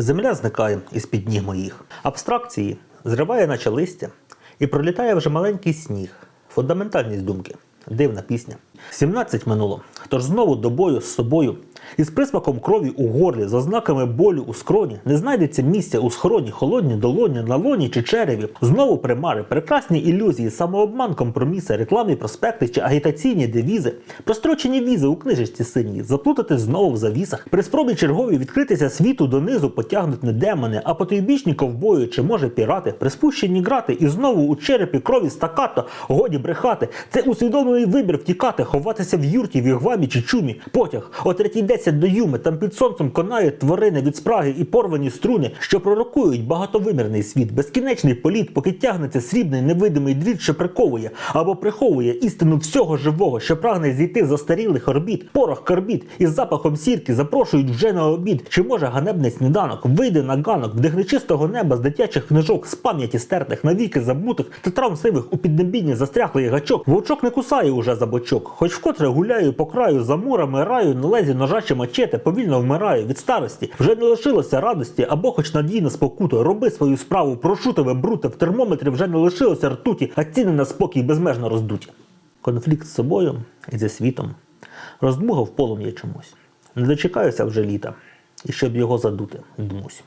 Земля зникає із-під ніг моїх. Абстракції зриває наче листя, і пролітає вже маленький сніг. Фундаментальність думки. Дивна пісня. 17 минуло. Тож знову до бою з собою. Із присмаком крові у горлі, за знаками болю у скроні, не знайдеться місця у схороні, холодні, долоні, налоні чи череві. Знову примари, прекрасні ілюзії, самообман, компроміси, рекламні проспекти чи агітаційні девізи, прострочені візи у книжечці синій, заплутати знову в завісах, при спробі чергові відкритися світу донизу потягнуть не демони, а потойбічні ковбої чи може пірати, приспущені грати і знову у черепі крові стакато, годі брехати. Це усвідомлений вибір втікати, ховатися в юрті, в вігвамі чи чумі. Потяг о 3.10 Йдеться до юми, там під сонцем конають тварини від спраги і порвані струни, що пророкують багатовимірний світ, безкінечний політ, поки тягнеться срібний невидимий дріт, що приковує або приховує істину всього живого, що прагне зійти застарілих орбіт, порох карбіт із запахом сірки запрошують вже на обід. Чи може ганебний сніданок? Вийде на ганок, вдихне чистого неба з дитячих книжок, з пам'яті стертих, навіки забутих та травм сивих у піднебінні застряглий гачок? Вовчок не кусає уже за бочок, хоч вкотре гуляю по краю за мурами, раю на лезі ножа чи мачете, повільно вмираю від старості. Вже не лишилося радості або хоч надійна спокуту. Роби свою справу, прошу тебе, бруте, в термометрі вже не лишилося ртуті, а ціни на спокій безмежно роздуті. Конфлікт з собою і зі світом роздмугав полум'я чомусь. Не дочекаюся вже літа, і щоб його задути, дмусь.